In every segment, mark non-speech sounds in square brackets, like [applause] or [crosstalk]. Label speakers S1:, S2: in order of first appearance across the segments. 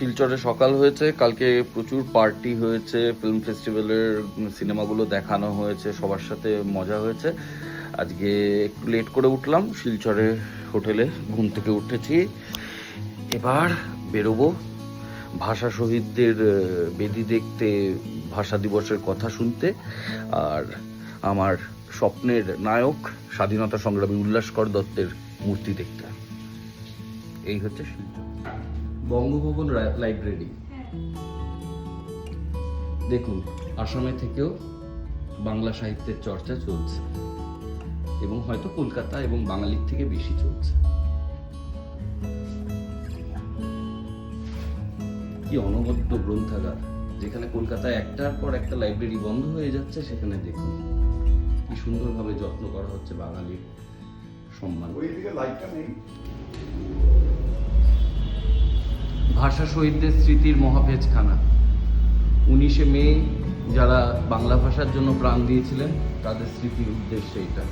S1: শিলচরে সকাল হয়েছে, কালকে প্রচুর পার্টি হয়েছে ফিল্ম ফেস্টিভ্যালের সিনেমাগুলো দেখানো হয়েছে, সবার সাথে মজা হয়েছে। আজকে একটু লেট করে উঠলাম, শিলচরে হোটেলে ঘুম থেকে উঠেছি। এবার বেরোবো। ভাষা শহীদদের বেদি দেখতে, ভাষা দিবসের কথা শুনতে। আর আমার স্বপ্নের নায়ক, স্বাধীনতা সংগ্রামী উল্লাসকর দত্তের মূর্তি দেখতে। এই হচ্ছে শিলচর। বঙ্গভবন লাইব্রেরি দেখুন, আসামে থেকেও বাংলা সাহিত্যের চর্চা চলছে এবং হয়তো কলকাতা এবং বাঙালির থেকে বেশি চলছে। কি অনবদ্য গ্রন্থাগার, যেখানে কলকাতায় একটার পর একটা লাইব্রেরি বন্ধ হয়ে যাচ্ছে, সেখানে দেখুন কি সুন্দরভাবে যত্ন করা হচ্ছে বাঙালির সম্মান।
S2: ওইদিকে লাইটটা নেই।
S1: ভাষা শহীদদের স্মৃতির মহাভেজখানা। উনিশে মে যারা বাংলা ভাষার জন্য প্রাণ দিয়েছিলেন তাদের স্মৃতির উদ্দেশ্যে এটা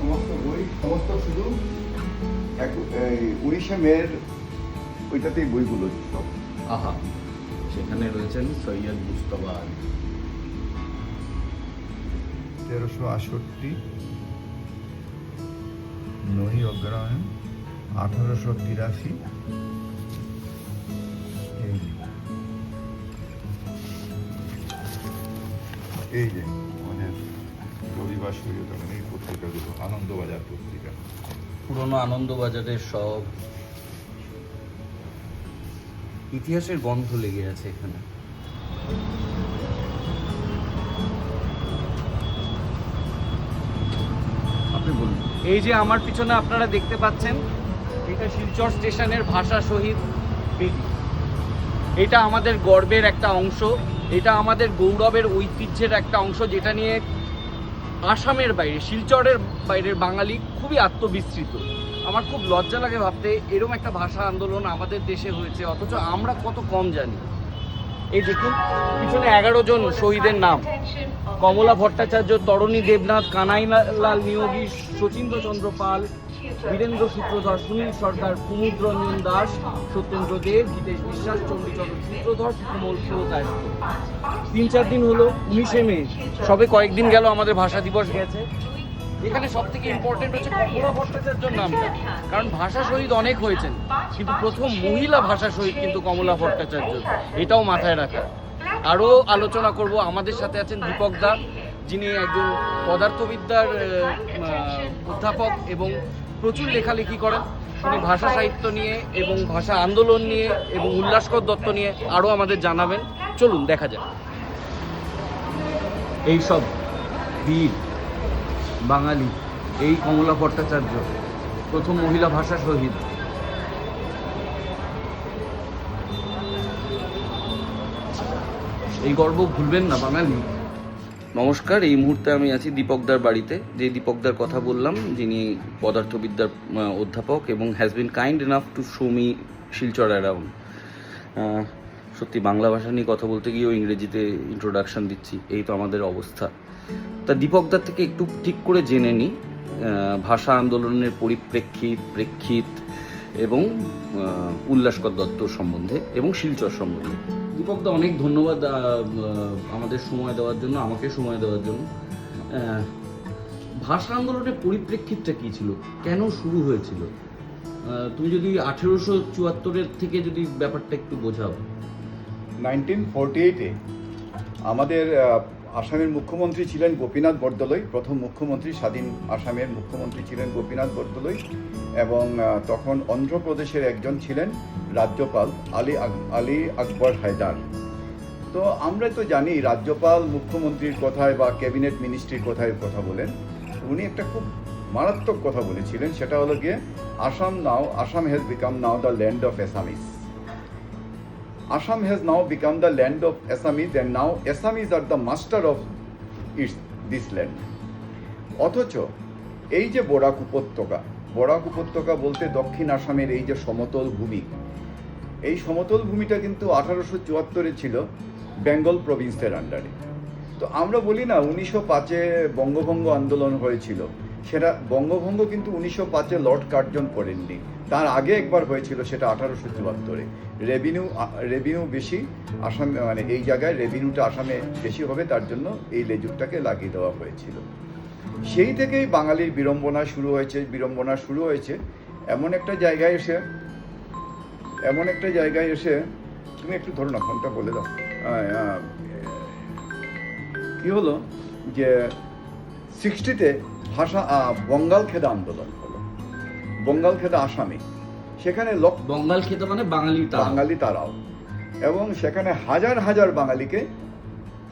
S2: সমস্ত বই সমস্ত শুধু এক- এই উড়িষ্যা মেয়ের ওইটাতেই বইগুলো সব।
S1: আহা সেখানে রয়েছেন সৈয়দ মুস্তফা আলী।
S2: তেরোশো আটষট্টি নহি অগ্রহায়ণ আঠারোশো তিরাশি। এই যে। আমাদের রবিবার সূর্য তখন এই পত্রিকাগুলো আনন্দবাজার পত্রিকা।
S1: পুরনো আনন্দবাজারের সব ইতিহাসের গন্ধ লেগে আছে এখানে। আপনি বলুন।
S3: এই যে আমার পিছনে আপনারা দেখতে পাচ্ছেন এটা শিলচর স্টেশনের ভাষা শহীদ বেদি এটা আমাদের গর্বের একটা অংশ, এটা আমাদের গৌরবের ঐতিহ্যের একটা অংশ যেটা নিয়ে আসামের বাইরে, শিলচরের বাইরের বাঙালি খুবই আত্মবিস্তৃত আমার খুব লজ্জা লাগে ভাবতে এরকম একটা ভাষা আন্দোলন আমাদের দেশে হয়েছে, অথচ আমরা কত কম জানি। এই দেখুন, পিছনে এগারো জন শহীদের নাম। কমলা ভট্টাচার্য, তরণী দেবনাথ, কানাইলাল নিয়োগী শচীন্দ্র চন্দ্র পাল বীরেন্দ্র সূত্রধর সুনীল সরকার কুমুদ দাস, সত্যেন্দ্র দেব গীতেশ বিশ্বাস, চণ্ডীচন্দ্র সূত্রধর সুকমল সুরকায়স্ত তিন চার দিন হলো, উনিশে মে। সবে কয়েকদিন গেল, আমাদের ভাষা দিবস গেছে। এখানে সব থেকে ইম্পর্টেন্ট হচ্ছে কমলা ভট্টাচার্যর নামটা। কারণ ভাষা শহীদ অনেক হয়েছেন, কিন্তু প্রথম মহিলা ভাষা শহীদ কিন্তু কমলা ভট্টাচার্য। এটাও মাথায় রাখা। আরও আলোচনা করব, আমাদের সাথে আছেন দীপক দা, যিনি একজন পদার্থবিদ্যার অধ্যাপক এবং প্রচুর লেখালেখি করেন। তিনি ভাষা সাহিত্য নিয়ে এবং ভাষা আন্দোলন নিয়ে এবং উল্লাসকর দত্ত নিয়ে আরও আমাদের জানাবেন। চলুন, দেখা যাক। এইসব বীর, বাঙালি, এই কমলা ভট্টাচার্য, প্রথম মহিলা ভাষা শহীদ। এই গর্ব ভুলবেন না বাঙালি। নমস্কার, এই মুহূর্তে আমি আছি দীপকদার বাড়িতে। যে দীপকদার কথা বললাম, যিনি পদার্থবিদ্যার অধ্যাপক এবং has been kind enough to show me Silchar around সত্যি বাংলা ভাষা নিয়ে কথা বলতে গিয়েও ইংরেজিতে ইন্ট্রোডাকশন দিচ্ছি, এই তো আমাদের অবস্থা। তা দীপকদার থেকে একটু ঠিক করে জেনে নিই ভাষা আন্দোলনের পরিপ্রেক্ষিত প্রেক্ষিত এবং উল্লাসকর দত্ত সম্বন্ধে এবং শিলচর সম্বন্ধে। দীপকদা, অনেক ধন্যবাদ আমাদের সময় দেওয়ার জন্য, আমাকে সময় দেওয়ার জন্য। ভাষা আন্দোলনের পরিপ্রেক্ষিতটা কী ছিল? কেন শুরু হয়েছিল? তুমি যদি আঠেরোশো চুয়াত্তরের থেকে যদি ব্যাপারটা একটু বোঝাও।
S2: নাইনটিন ফোরটি এইটে আমাদের আসামের মুখ্যমন্ত্রী ছিলেন গোপীনাথ বরদলৈ। প্রথম মুখ্যমন্ত্রী, স্বাধীন আসামের মুখ্যমন্ত্রী ছিলেন গোপীনাথ বরদলৈ এবং তখন অন্ধ্রপ্রদেশের একজন ছিলেন রাজ্যপাল আলী আলী আকবর হায়দার। তো আমরা তো জানি রাজ্যপাল মুখ্যমন্ত্রীর কথায় বা ক্যাবিনেট মিনিস্ট্রির কথায় কথা বলেন। উনি একটা খুব মারাত্মক কথা বলেছিলেন, সেটা হলো গিয়ে, Assam now, Assam has become now the land of Assamese Assam has now become the land of Assamese and now Assamese are the master of its, this land. অথচ এই যে বরাক উপত্যকা বরাক উপত্যকা বলতে দক্ষিণ আসামের এই যে সমতল ভূমি এই সমতল ভূমিটা কিন্তু আঠারোশো চুয়াত্তরে ছিল বেঙ্গল প্রভিন্সের আন্ডারে তো আমরা বলি না উনিশশো পাঁচে বঙ্গভঙ্গ আন্দোলন হয়েছিল সেটা বঙ্গভঙ্গ কিন্তু উনিশশো পাঁচে লর্ড কার্জন করেননি তার আগে একবার হয়েছিল সেটা আঠারোশো চুয়াত্তরে। রেভিনিউ রেভিনিউ বেশি, আসাম মানে এই জায়গায় রেভিনিউটা আসামে বেশি হবে, তার জন্য এই লেজুকটাকে লাগিয়ে দেওয়া হয়েছিল। সেই থেকেই বাঙালির বিড়ম্বনা শুরু হয়েছে, বিড়ম্বনা শুরু হয়েছে। এমন একটা জায়গায় এসে, এমন একটা জায়গায় এসে, তুমি একটু ধরো না, ফোনটা বলে দাও। কি হলো? যে সিক্সটিতে ভাষা বঙ্গাল খেদা আন্দোলন। বঙ্গাল খেদা আসামি। সেখানে লক্ষ
S4: বঙ্গাল খেতে মানে বাঙালি
S2: বাঙালি তারাও। এবং সেখানে হাজার হাজার বাঙালিকে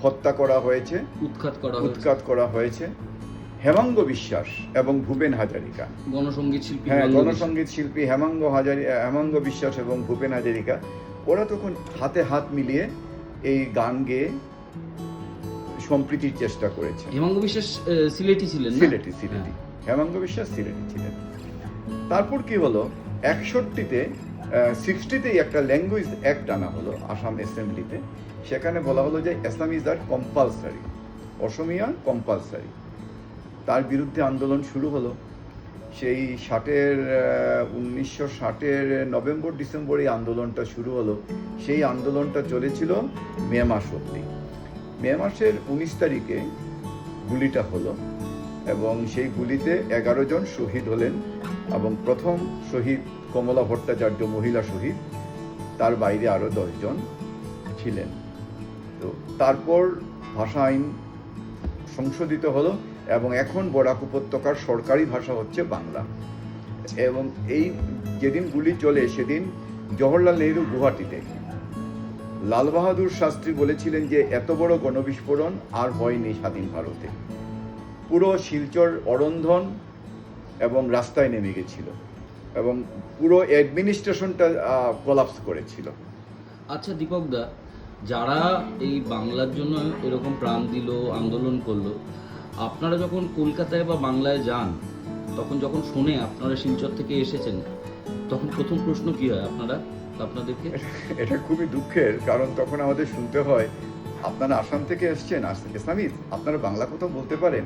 S2: হত্যা করা হয়েছে।
S4: উৎখাত করা হয়েছে।
S2: উৎখাত করা হয়েছে। হেমাঙ্গ বিশ্বাস এবং ভূপেন হাজারিকা।
S4: গণসঙ্গীত শিল্পী
S2: হ্যাঁ গণসঙ্গীত শিল্পী হেমাঙ্গ হাজারি হেমাঙ্গ বিশ্বাস এবং ভূপেন হাজারিকা ওরা তখন হাতে হাত মিলিয়ে এই গান গেয়ে সম্প্রীতির চেষ্টা করেছে।
S4: হেমাঙ্গ বিশ্বাস সিলেটি ছিলেন
S2: সিলেটি সিলেটি। হেমাঙ্গ বিশ্বাস সিলেটি ছিলেন। তারপর কি হলো? একষট্টিতে সিক্সটিতেই একটা ল্যাঙ্গুয়েজ অ্যাক্ট আনা হলো আসাম অ্যাসেম্বলিতে সেখানে বলা হলো যে অ্যাসামিজ আর কম্পালসারি অসমিয়া কম্পালসারি তার বিরুদ্ধে আন্দোলন শুরু হলো। সেই ষাটের উনিশশো ষাটের নভেম্বর, ডিসেম্বর এই আন্দোলনটা শুরু হলো। সেই আন্দোলনটা চলেছিল মে মাস অব্দি মে মাসের উনিশ তারিখে গুলিটা হলো এবং সেই গুলিতে এগারো জন শহীদ হলেন। এবং প্রথম শহীদ কমলা ভট্টাচার্য মহিলা শহীদ, তার বাইরে আরও দশজন ছিলেন। তো তারপর ভাষা আইন সংশোধিত হলো এবং এখন বরাক উপত্যকার সরকারি ভাষা হচ্ছে বাংলা। এবং এই যেদিন গুলি চলে সেদিন জওহরলাল নেহরু গুয়াহাটিতে। লাল বাহাদুর শাস্ত্রী বলেছিলেন যে, এত বড় গণবিস্ফোরণ আর হয়নি স্বাধীন ভারতে। পুরো শিলচর অরন্ধন এবং রাস্তায় নেমে গেছিল এবং পুরো অ্যাডমিনিস্ট্রেশনটা কোলাপস করেছিল।
S4: আচ্ছা দীপক দা যারা এই বাংলার জন্য এরকম প্রাণ দিল আন্দোলন করল আপনারা যখন কলকাতায় বা বাংলায় যান তখন যখন শুনে আপনারা শিলচর থেকে এসেছেন তখন প্রথম প্রশ্ন কি হয় আপনারা আপনাদেরকে? [laughs]
S2: এটা খুবই দুঃখের কারণ তখন আমাদের শুনতে হয় আপনারা আসাম থেকে এসছেন ইসলামিস আপনারা বাংলা কথা বলতে পারেন।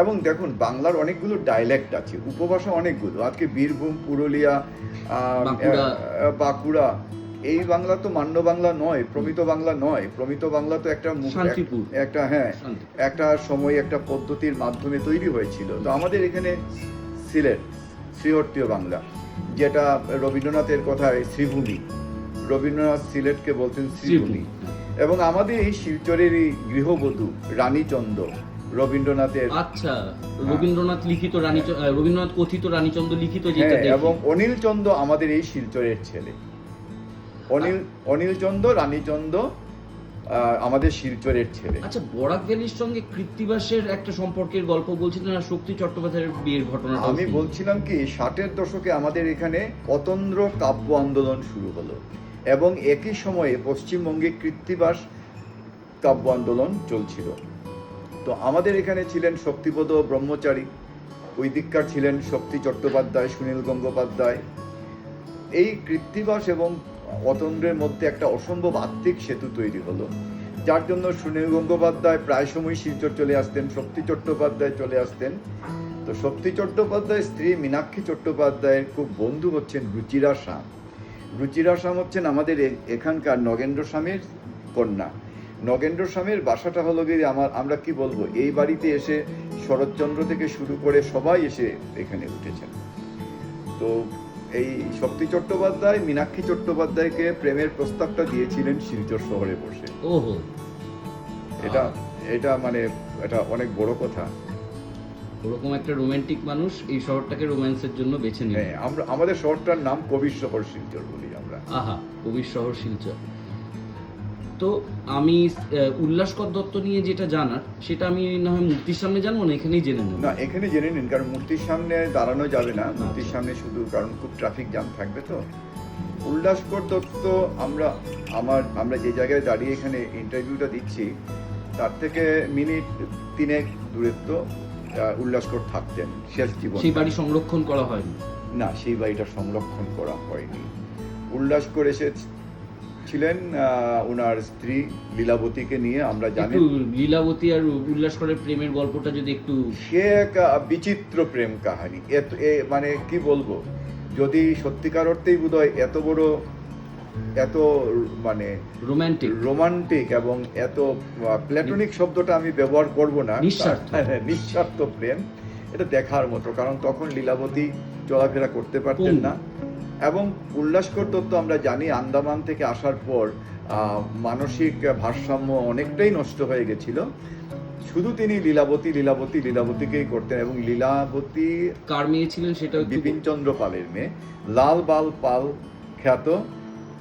S2: এবং দেখুন বাংলার অনেকগুলো ডায়ালেক্ট আছে উপভাষা অনেকগুলো আজকে বীরভূম পুরুলিয়া
S4: বাঁকুড়া।
S2: এই বাংলা তো মান্য বাংলা নয় প্রমিত বাংলা নয় প্রমিত বাংলা তো একটা একটা হ্যাঁ একটা সময় একটা পদ্ধতির মাধ্যমে তৈরি হয়েছিল। তো আমাদের এখানে সিলেট শ্রীহট্টীয় বাংলা যেটা রবীন্দ্রনাথের কথায় শ্রীভূমি রবীন্দ্রনাথ সিলেটকে বলতেন শ্রীভূমি। এবং আমাদের এই শিলচরেরই গৃহবধূ রানীচন্দ্র রবীন্দ্রনাথের
S4: আচ্ছা রবীন্দ্রনাথ লিখিত রানী রবীন্দ্রনাথ কথিত রানীচন্দ্র লিখিত যেটা
S2: হ্যাঁ এবং অনিল চন্দ্র আমাদের এই শিলচরের ছেলে। অনিল অনিল চন্দ্র রানীচন্দ্র আমাদের শিলচরের ছেলে।
S4: আচ্ছা বরাক ভ্যালির সঙ্গে কৃত্তিবাসের একটা সম্পর্কের গল্প বলছিলেন আর শক্তি চট্টোপাধ্যায়ের বিয়ের ঘটনা
S2: আমি বলছিলাম কি ষাটের দশকে আমাদের এখানে অতন্দ্র কাব্য আন্দোলন শুরু হলো এবং একই সময়ে পশ্চিমবঙ্গে কৃত্তিবাস কাব্য আন্দোলন চলছিল। তো আমাদের এখানে ছিলেন শক্তিপদ ব্রহ্মচারী, ওই দিককার ছিলেন শক্তি চট্টোপাধ্যায়, সুনীল গঙ্গোপাধ্যায়। এই কৃত্তিবাস এবং অতন্দ্রের মধ্যে একটা অসম্ভব আত্মিক সেতু তৈরি হলো। যার জন্য সুনীল গঙ্গোপাধ্যায় প্রায় সময় শিলচর চলে আসতেন, শক্তি চট্টোপাধ্যায় চলে আসতেন। তো শক্তি চট্টোপাধ্যায়ের স্ত্রী মীনাক্ষী চট্টোপাধ্যায়ের খুব বন্ধু হচ্ছেন রুচিরা শাম। রুচিরা শাম হচ্ছেন আমাদের এখানকার নগেন্দ্র স্বামীর কন্যা। নগেন্দ্র স্বামীর বাসাটা হলো গিয়ে আমার আমরা কি বলব এই বাড়িতে এসে শরৎচন্দ্র থেকে শুরু করে সবাই এসে এখানে উঠেছেন। তো এই শক্তি চট্টোপাধ্যায় মীনাক্ষী চট্টোপাধ্যায়কে প্রেমের প্রস্তাবটা দিয়েছিলেন শিলচর শহরে বসে।
S4: ওহো।
S2: এটা এটা মানে এটা অনেক বড় কথা।
S4: ওরকম একটা রোমান্টিক মানুষ এই শহরটাকে রোম্যান্সের জন্য বেছে নিল।
S2: হ্যাঁ আমরা আমাদের শহরটার নাম কবির শহর শিলচর বলি আমরা।
S4: আহা কবির শহর শিলচর। তো আমি উল্লাসকর দত্ত নিয়ে যেটা জানার সেটা আমি না হয় মূর্তির সামনে জানব না এখানেই জেনে নেব?
S2: না এখানে জেনে নিন কারণ মূর্তির সামনে দাঁড়ানো যাবে না। মূর্তির সামনে শুধু কারণ খুব ট্রাফিক জ্যাম থাকবে তো। উল্লাসকর দত্ত আমরা আমার আমরা যে জায়গায় দাঁড়িয়ে এখানে ইন্টারভিউটা দিচ্ছি তার থেকে মিনিট তিনেক দূরত্ব উল্লাসকর থাকতেন শেষ জীবন।
S4: সেই বাড়ি সংরক্ষণ করা হয়নি?
S2: না সেই বাড়িটা সংরক্ষণ করা হয়নি। উল্লাসকর এসে ছিলেন আহ, ওনার স্ত্রী লীলাবতীকে নিয়ে আমরা জানি
S4: লীলাবতী আর উল্লাসকরের প্রেমের গল্পটা যদি একটু
S2: সে এক বিচিত্র প্রেম কাহিনী। এত এ- মানে কি বলব? যদি সত্যিকার অর্থেই বোধহয় এত বড় এত মানে
S4: রোমান্টিক
S2: রোমান্টিক এবং এত প্ল্যাটনিক শব্দটা আমি ব্যবহার করব না।
S4: নিঃস্বার্থ।
S2: হ্যাঁ, নিঃস্বার্থ প্রেম। এটা দেখার মতো। কারণ তখন লীলাবতী চলাফেরা করতে পারতেন না। এবং উল্লাসকর তত্ত্ব আমরা জানি আন্দামান থেকে আসার পর মানসিক ভারসাম্য অনেকটাই নষ্ট হয়ে গেছিল। শুধু তিনি লীলাবতী লীলাবতী লীলাবতীকেই করতেন এবং লীলাবতী
S4: কার মেয়ে ছিলেন সেটা
S2: বিপিন চন্দ্র পালের মেয়ে। লাল বাল পাল খ্যাত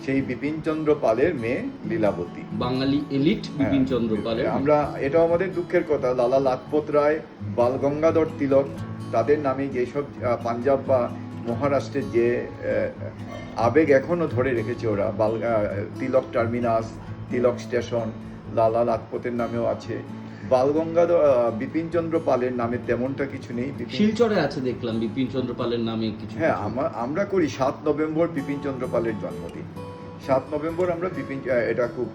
S2: সেই বিপিন চন্দ্র পালের মেয়ে লীলাবতী।
S4: বাঙালি এলিট বিপিন
S2: হ্যাঁ,
S4: চন্দ্র পালের
S2: আমরা এটাও আমাদের দুঃখের কথা। লালা লাজপত রায় বাল গঙ্গাধর তিলক তাদের নামে যেসব পাঞ্জাব বা মহারাষ্ট্রের যে আবেগ এখনও ধরে রেখেছে ওরা বাল আহ, তিলক টার্মিনাস তিলক স্টেশন লালা লাজপতের নামেও আছে। বাল গঙ্গাধর আহ, বিপিন চন্দ্র পালের নামে তেমনটা কিছু নেই।
S4: শিলচরে আছে দেখলাম বিপিন চন্দ্র পালের নামে কিছু
S2: হ্যাঁ। আমরা করি সাত নভেম্বর বিপিন চন্দ্র পালের জন্মদিন। সাত নভেম্বর আমরা বিপিন এটা খুব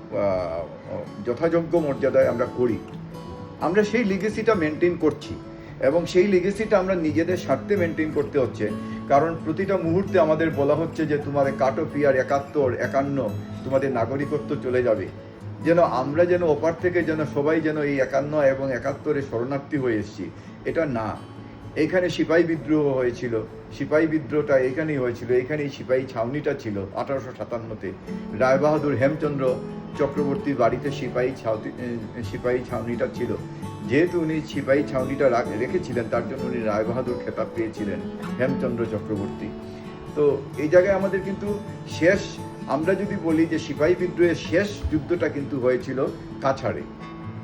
S2: যথাযোগ্য মর্যাদায় আমরা করি। আমরা সেই লিগেসিটা মেনটেন করছি। এবং সেই লিগেসিটা আমরা নিজেদের স্বার্থে মেনটেন করতে হচ্ছে। কারণ প্রতিটা মুহূর্তে আমাদের বলা হচ্ছে যে তোমাদের কাটো পিয়ার একাত্তর, একান্ন, তোমাদের নাগরিকত্ব চলে যাবে। যেন আমরা যেন ওপার থেকে যেন সবাই যেন এই একান্ন এবং একাত্তরে শরণার্থী হয়ে এসেছি, এটা না। এখানে সিপাহী বিদ্রোহ হয়েছিল, সিপাহী বিদ্রোহটা এখানেই হয়েছিল, এখানেই সিপাহী ছাউনিটা ছিল আঠারোশো সাতান্নতে। রায়বাহাদুর হেমচন্দ্র চক্রবর্তীর বাড়িতে সিপাহী ছাউনি সিপাহী ছাউনিটা ছিল। যেহেতু উনি সিপাহী ছাউনিটা রাখ- রেখেছিলেন, তার জন্য উনি রায়বাহাদুর খেতাব পেয়েছিলেন, হেমচন্দ্র চক্রবর্তী। তো এই জায়গায় আমাদের কিন্তু শেষ, আমরা যদি বলি যে সিপাহী বিদ্রোহের শেষ যুদ্ধটা কিন্তু হয়েছিল কাছাড়ে,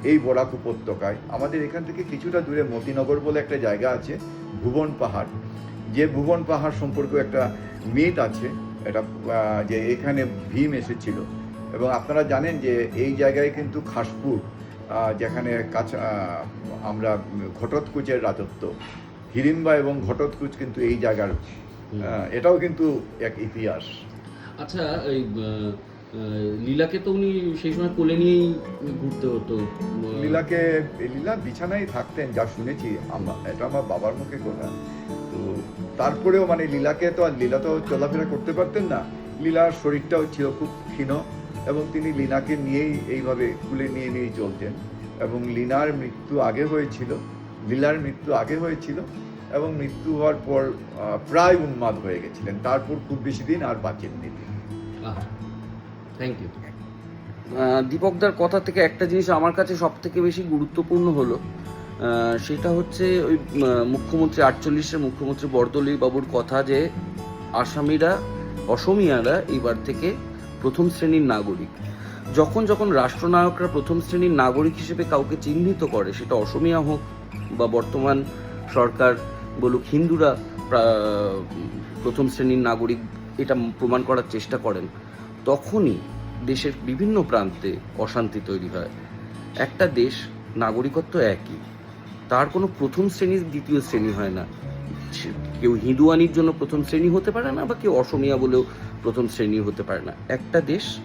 S2: এই বরাক উপত্যকায়। আমাদের এখান থেকে কিছুটা দূরে মতিনগর বলে একটা জায়গা আছে, ভুবন পাহাড়। যে ভুবন পাহাড় সম্পর্কে একটা মিট আছে, এটা যে এখানে ভীম এসেছিল। এবং আপনারা জানেন যে এই জায়গায় কিন্তু খাসপুর যেখানে কাছা আমরা ঘটোৎকুচের রাজত্ব হিরিম্বা এবং ঘটোৎকুচ কিন্তু এই জায়গার এটাও কিন্তু এক ইতিহাস।
S4: আচ্ছা আহ, লীলাকে তো উনি সেই সময় কোলে নিয়েই ঘুরতে হতো।
S2: লীলাকে লীলা বিছানায় থাকতেন যা শুনেছি আমা- এটা আমার বাবার মুখে কথা তো তারপরেও মানে লীলাকে তো আর লীলা তো চলাফেরা করতে পারতেন না। লীলার শরীরটাও ছিল খুব ক্ষীণ। এবং তিনি লীনাকে নিয়েই এইভাবে কুলে নিয়ে নিয়েই চলতেন। এবং লীনার মৃত্যু আগে হয়েছিল লীলার মৃত্যু আগে হয়েছিল এবং মৃত্যু হওয়ার পর প্রায় উন্মাদ হয়ে গেছিলেন। তারপর খুব বেশি দিন আর বাঁচেননি।
S4: থ্যাংক ইউ
S3: দীপকদার কথা থেকে একটা জিনিস আমার কাছে সব থেকে বেশি গুরুত্বপূর্ণ হলো। সেটা হচ্ছে ওই মুখ্যমন্ত্রী আটচল্লিশের মুখ্যমন্ত্রী বরদলি বাবুর কথা যে আসামিরা অসমিয়ারা এইবার থেকে প্রথম শ্রেণির নাগরিক। যখন যখন রাষ্ট্রনায়করা প্রথম শ্রেণির নাগরিক হিসেবে কাউকে চিহ্নিত করে, সেটা অসমিয়া হোক বা বর্তমান সরকার বলুক, হিন্দুরা প্রথম শ্রেণির নাগরিক এটা প্রমাণ করার চেষ্টা করেন, তখনই দেশের বিভিন্ন প্রান্তে অশান্তি তৈরি হয়। একটা দেশ নাগরিকত্ব একই, তার কোনো প্রথম শ্রেণি দ্বিতীয় শ্রেণি হয় না। কেউ হিন্দুয়ানির জন্য প্রথম শ্রেণি হতে পারে না বা কেউ অসমিয়া বলেও প্রথম শ্রেণি হতে পারে না। একটা দেশ,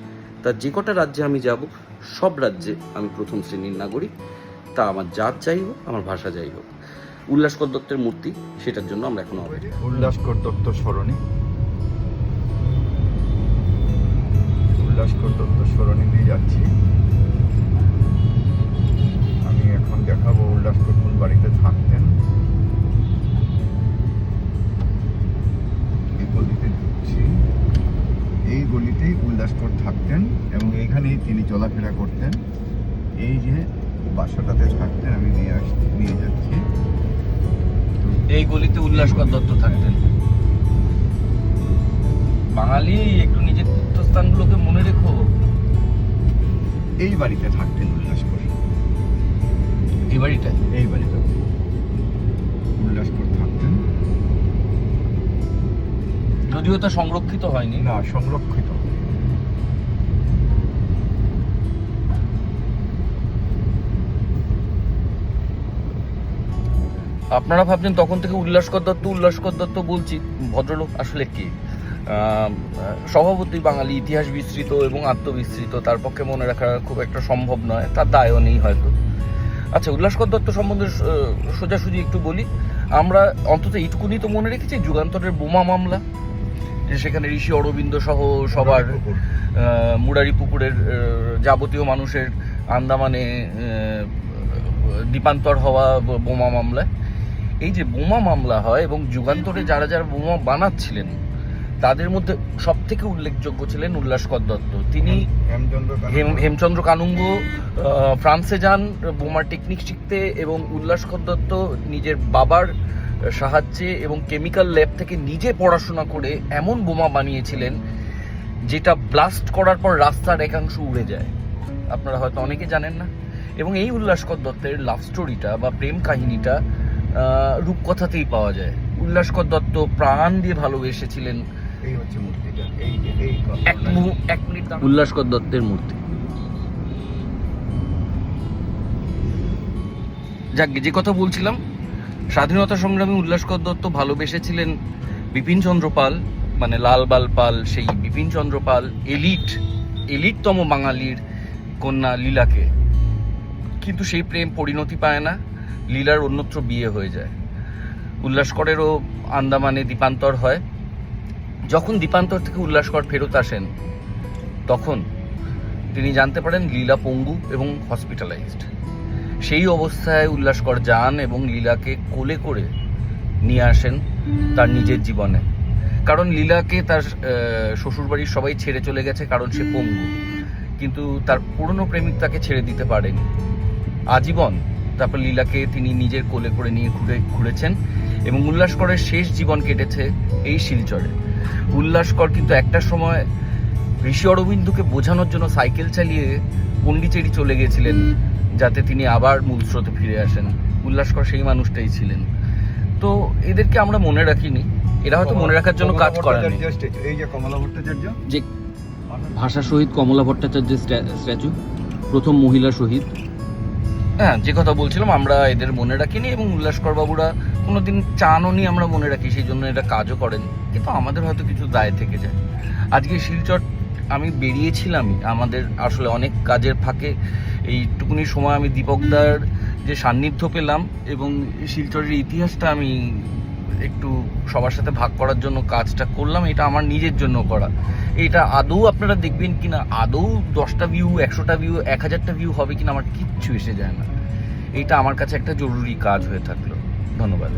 S3: তার যে কটা রাজ্যে আমি যাব, সব রাজ্যে আমি প্রথম শ্রেণির নাগরিক। তা আমার জাত যাই হোক, আমার ভাষা যাই হোক। উল্লাসকর দত্তের মূর্তি, সেটার জন্য আমরা এখন অপেক্ষা
S2: উল্লাসকর দত্ত স্মরণী। উল্লাসকর দত্ত স্মরণী দিয়ে যাচ্ছি। আমি এখন দেখাবো উল্লাসকর কোন বাড়িতে থাকতেন। গলিতে ঢুকছি। এই গলিতেই উল্লাসকর থাকতেন এবং এইখানেই তিনি চলাফেরা করতেন। এই যে বাসাটাতে থাকতেন আমি নিয়ে আস নিয়ে যাচ্ছি।
S4: এই গলিতে উল্লাসকর দত্ত থাকতেন। বাঙালি একটু নিজের তীর্থস্থানগুলোকে মনে রেখো।
S2: এই বাড়িতে থাকতেন উল্লাসকর
S4: এই বাড়িটায়?
S2: এই বাড়িতে
S4: যদিও তা সংরক্ষিত হয়নি।
S2: না সংরক্ষিত।
S3: আপনারা ভাবছেন তখন থেকে উল্লাসকর দত্ত উল্লাসকর দত্ত বলছি ভদ্রলোক আসলে কে? স্বভাবতই বাঙালি ইতিহাস বিস্তৃত এবং আত্মবিস্তৃত তার পক্ষে মনে রাখা খুব একটা সম্ভব নয় তার দায়ও নেই হয়তো। আচ্ছা উল্লাসকর দত্ত সম্বন্ধে সোজাসুজি একটু বলি। আমরা অন্তত এইটুকুনি তো মনে রেখেছি যুগান্তরের বোমা মামলা সেখানে ঋষি অরবিন্দ সহ সবার মুরারি পুকুরের যাবতীয় মানুষের আন্দামানে দ্বীপান্তর হওয়া বোমা মামলায়। এই যে বোমা মামলা হয় এবং যুগান্তরে যারা যারা বোমা বানাচ্ছিলেন তাদের মধ্যে সব থেকে উল্লেখযোগ্য ছিলেন উল্লাসকর দত্ত তিনি
S2: হেমচন্দ্র
S3: হেম কানুঙ্গ ফ্রান্সে যান বোমার টেকনিক শিখতে এবং উল্লাসকর দত্ত নিজের বাবার সাহায্যে এবং কেমিক্যাল ল্যাব থেকে নিজে পড়াশোনা করে এমন বোমা বানিয়েছিলেন যেটা ব্লাস্ট করার পর রাস্তার একাংশ উড়ে যায়। আপনারা হয়তো অনেকে জানেন না। এবং এই উল্লাসকর দত্তের লাভ স্টোরিটা বা প্রেম কাহিনীটা রূপকথাতেই পাওয়া যায়। উল্লাসকর দত্ত প্রাণ দিয়ে ভালোবেসেছিলেন।
S2: এই হচ্ছে মূর্তিটা এই যে এই
S3: এক মিনিট উল্লাসকর দত্তের মূর্তি। যাক যে কথা বলছিলাম স্বাধীনতা সংগ্রামী উল্লাসকর দত্ত ভালোবেসেছিলেন বিপিন চন্দ্র পাল মানে লালবাল পাল, সেই বিপিন চন্দ্র পাল এলিট, এলিটতম বাঙালির কন্যা লীলাকে। কিন্তু সেই প্রেম পরিণতি পায় না, লীলার অন্যত্র বিয়ে হয়ে যায়। উল্লাসকরেরও আন্দামানে দীপান্তর হয়। যখন দীপান্তর থেকে উল্লাসকর ফেরত আসেন, তখন তিনি জানতে পারেন লীলা পঙ্গু এবং হসপিটালাইজড। সেই অবস্থায় উল্লাসকর যান এবং লীলাকে কোলে করে নিয়ে আসেন তার নিজের জীবনে। কারণ লীলাকে তার শ্বশুরবাড়ির সবাই ছেড়ে চলে গেছে কারণ সে পঙ্গু। কিন্তু তার পুরনো প্রেমিক তাকে ছেড়ে দিতে পারেনি। আজীবন তারপর লীলাকে তিনি নিজের কোলে করে নিয়ে ঘুরে ঘুরেছেন এবং উল্লাসকরের শেষ জীবন কেটেছে এই শিলচরে। উল্লাসকর কিন্তু একটা সময় ঋষি অরবিন্দুকে বোঝানোর জন্য সাইকেল চালিয়ে পন্ডিচেরি চলে গেছিলেন। যাতে তিনি আবার মূল স্রোতে ফিরে আসেন। উল্লাসকর সেই মানুষটাই ছিলেন। তো এদেরকে আমরা মনে রাখিনি। এরা হয়তো মনে রাখার জন্য কাজ করেনি
S2: এই যে কমলা ভট্টাচার্য।
S3: যে ভাষা শহীদ কমলা ভট্টাচার্যের স্ট্যাচু প্রথম মহিলা শহীদ। হ্যাঁ যে কথা বলছিলাম আমরা এদের মনে রাখিনি এবং উল্লাসকর বাবুরা কোনোদিন চানও নি আমরা মনে রাখি সেই জন্য এটা কাজও করেন। কিন্তু আমাদের হয়তো কিছু দায় থেকে যায়। আজকে শিলচর আমি বেরিয়েছিলামই। আমাদের আসলে অনেক কাজের ফাঁকে এইটুকুনি সময় আমি দীপকদার যে সান্নিধ্য পেলাম এবং শিলচরের ইতিহাসটা আমি একটু সবার সাথে ভাগ করার জন্য কাজটা করলাম, এটা আমার নিজের জন্য করা। এটা আদৌ আপনারা দেখবেন কি না আদৌ দশটা ভিউ একশোটা ভিউ এক হাজারটা ভিউ হবে কিনা আমার কিচ্ছু এসে যায় না। এটা আমার কাছে একটা জরুরি কাজ হয়ে থাকল। ধন্যবাদ।